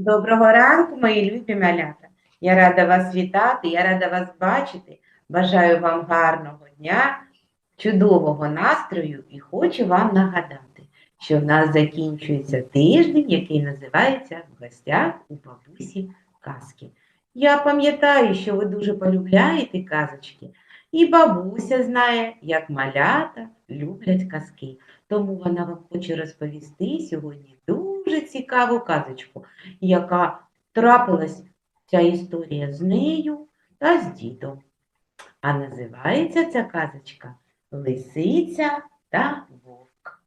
Доброго ранку, мої любі малята. Я рада вас вітати, я рада вас бачити. Бажаю вам гарного дня, чудового настрою і хочу вам нагадати, що в нас закінчується тиждень, який називається В гостях у бабусі казки. Я пам'ятаю, що ви дуже полюбляєте казочки, і бабуся знає, як малята люблять казки. Тому вона вам хоче розповісти сьогодні дуже цікаву казочку яка трапилась ця історія з нею та з дідом. А називається ця казочка Лисиця та Вовк.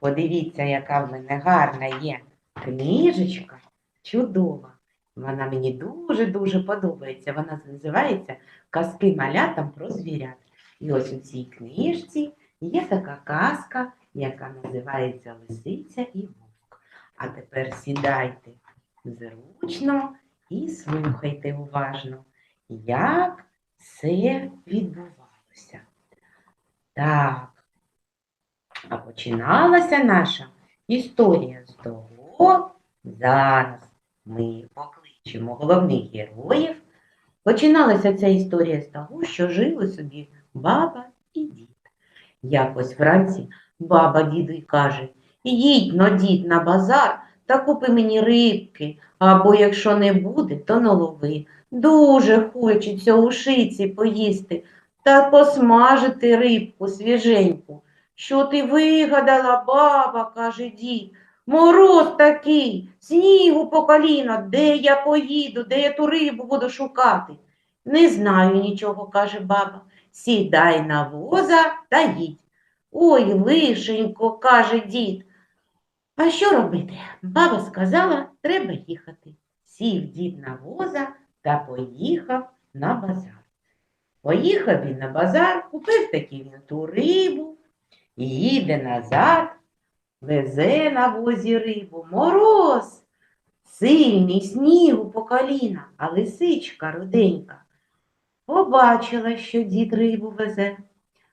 Подивіться, яка в мене гарна є книжечка, чудова. Вона мені дуже-дуже подобається. Вона називається Казки малятам про звірят. І ось у цій книжці є така казка, яка називається Лисиця і Вовк. А тепер сідайте зручно і слухайте уважно, як все відбувалося. Так, а починалася наша історія з того, зараз ми покличемо головних героїв. Починалася ця історія з того, що жили собі баба і дід. Якось вранці баба діду й каже, Їдь но дід на базар та купи мені рибки, або якщо не буде, то налови. Дуже хочеться у шиці поїсти та посмажити рибку свіженьку. Що ти вигадала, баба, каже дід. Мороз такий, снігу по коліна, де я поїду, де я ту рибу буду шукати. Не знаю нічого, каже баба. Сідай на воза та їдь. Ой, лишенько, каже дід. А що робити? Баба сказала, треба їхати. Сів дід на воза та поїхав на базар. Поїхав він на базар, купив таки він ту рибу, їде назад, везе на возі рибу. Мороз, сильний снігу по коліна, а лисичка руденька. Побачила, що дід рибу везе,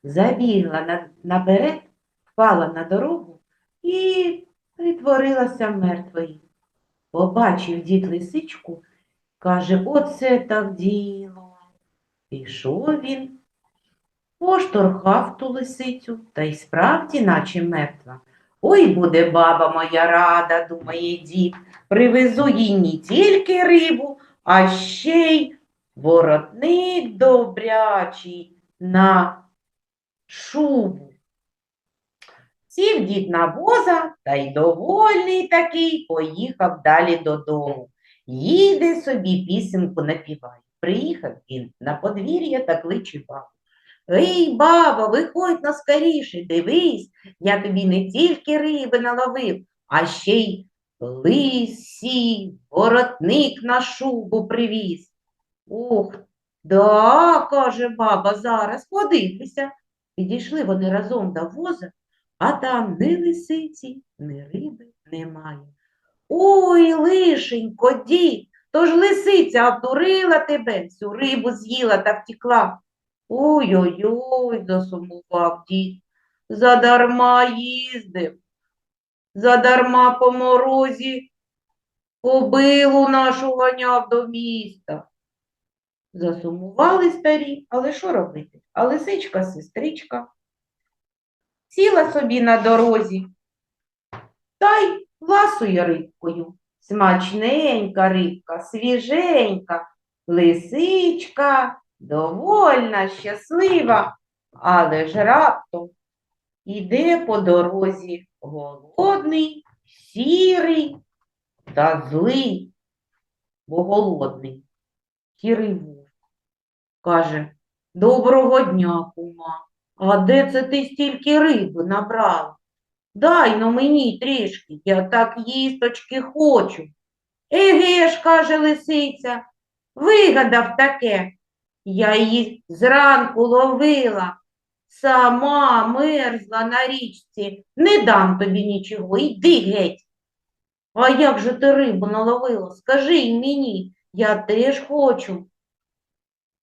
забігла наперед, впала на дорогу і притворилася мертвою. Побачив дід лисичку, каже, оце так діло. Пішов він, поштовхав ту лисицю, та й справді, наче мертва. Ой, буде баба моя рада, думає дід, привезу їй не тільки рибу, а ще й воротник добрячий на шубу. Сів дід на воза та й довольний такий поїхав далі додому. Їде собі пісеньку напіває. Приїхав він на подвір'я та кличе бабу. Ей, баба, виходь на скоріше, дивись, я тобі не тільки риби наловив, а ще й лисі, воротник на шубу привіз. Ох, да, каже баба, зараз подивися. Підійшли вони разом до воза, а там ні лисиці, ні риби немає. Ой, лишенько, дід, то ж лисиця обдурила тебе, всю рибу з'їла та втекла. Ой-ой-ой, засумував дід, задарма їздив, задарма по морозі кобилу нашу ганяв до міста. Засумували старі, але що робити? А лисичка сестричка сіла собі на дорозі та й ласує рибкою. Смачненька рибка, свіженька, лисичка, довольна, щаслива, але ж раптом іде по дорозі голодний, сірий та злий, бо голодний, сірий вовк. Каже, доброго дня, кума. А де це ти стільки риби набрала? Дай но мені трішки, я так їсточки хочу. Еге ж, каже лисиця, вигадав таке. Я її зранку ловила, сама мерзла на річці, не дам тобі нічого, йди геть. А як же ти рибу наловила? Скажи й мені, я теж хочу.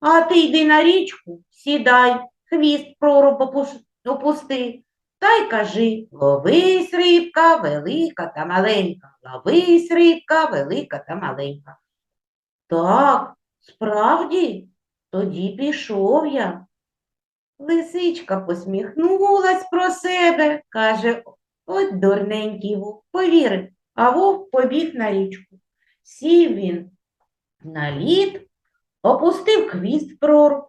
А ти йди на річку, сідай, хвіст проруб опусти, та й кажи ловись, рибка, велика та маленька, ловись, рибка, велика та маленька. Так, справді, тоді пішов я. Лисичка посміхнулась про себе, каже, от дурненький вовк повірив, а вовк побіг на річку. Сів він на лід, опустив хвіст в проруб,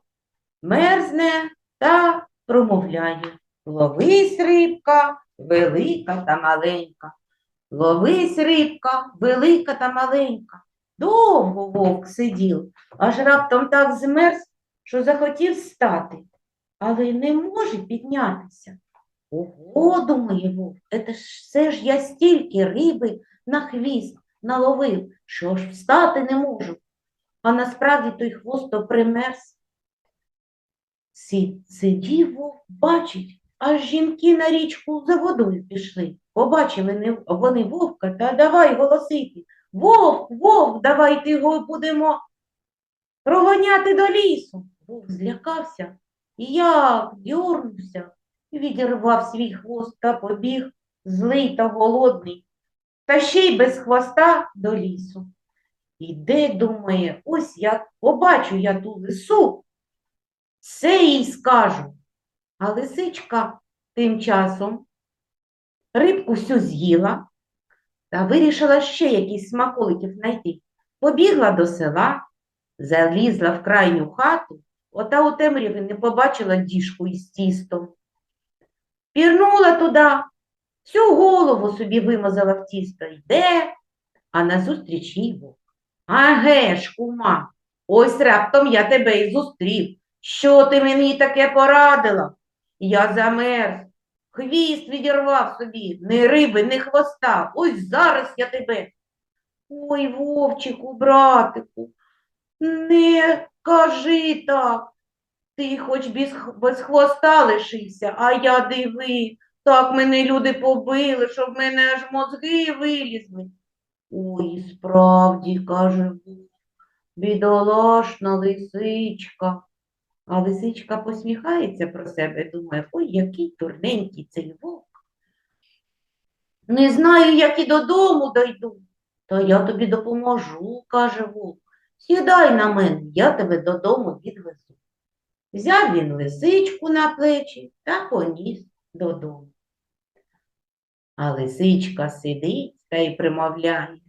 мерзне та промовляє. Ловись, рибка, велика та маленька. Ловись, рибка, велика та маленька. Довго вовк сидів, аж раптом так змерз, що захотів стати, але не може піднятися. Ого, думає вовк, це ж все ж я стільки риби на хвіст наловив, що ж встати не можу. А насправді той хвост примерз. Сидів вовк, бачить, аж жінки на річку за водою пішли. Побачили вони вовка та давай голосити. Вовк, вовк, давайте його будемо проганяти до лісу. Вовк злякався і як дьорнувся, і відірвав свій хвост та побіг, злий та голодний, та ще й без хвоста до лісу. Іде, думає, ось як побачу я ту лису, все їй скажу. А лисичка тим часом рибку всю з'їла та вирішила ще якісь смаколиків знайти. Побігла до села, залізла в крайню хату, ота у темряві не побачила діжку із тістом. Пірнула туди, всю голову собі вимазала в тісто, йде, а назустріч їй вовк. Аге ж, кума, ось раптом я тебе і зустрів. Що ти мені таке порадила? Я замерз, хвіст відірвав собі, ні риби, ні хвоста. Ось зараз я тебе. Ой, вовчику, братику, не кажи так. Ти хоч без, без хвоста лишився, а я диви, так мене люди побили, що в мене аж мозги вилізли. Ой, справді, каже бідолашна лисичка. А лисичка посміхається про себе, думає, ой, який дурненький цей вовк. Не знаю, як і додому дойду. Та я тобі допоможу, каже вовк. Сідай на мене, я тебе додому відвезу. Взяв він лисичку на плечі та поніс додому. А лисичка сидить та й примовляє.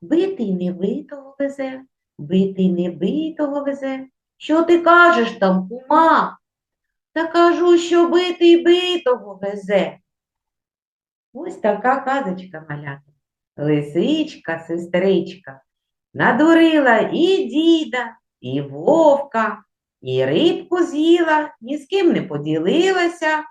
Битий не битого везе, битий не битого везе. Що ти кажеш там, кума? Та кажу, що битий битого везе. Ось така казочка малята. Лисичка, сестричка, надурила і діда, і вовка, і рибку з'їла, ні з ким не поділилася.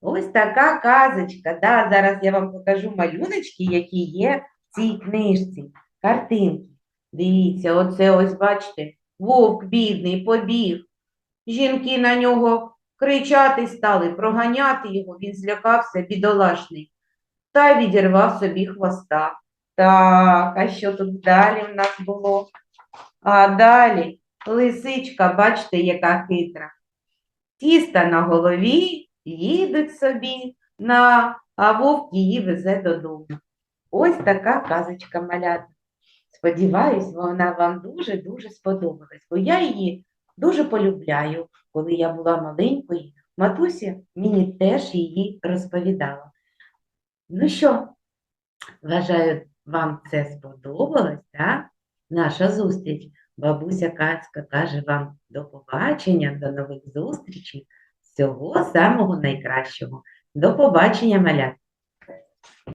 Ось така казочка. Да, зараз я вам покажу малюночки, які є в цій книжці, картинки. Дивіться, оце ось бачите, вовк бідний побіг. Жінки на нього кричати стали, проганяти його, він злякався, бідолашний, та відірвав собі хвоста. Так, а що тут далі в нас було? А далі лисичка, бачите, яка хитра. Тіста на голові, їдуть собі на, а вовк її везе додому. Ось така казочка малята. Сподіваюсь, вона вам дуже-дуже сподобалась, бо я її дуже полюбляю. Коли я була маленькою, матуся мені теж її розповідала. Ну що, вважаю, вам це сподобалось, так? Наша зустріч. Бабуся Кацька каже вам до побачення, до нових зустрічей. Всього самого найкращого. До побачення, малят!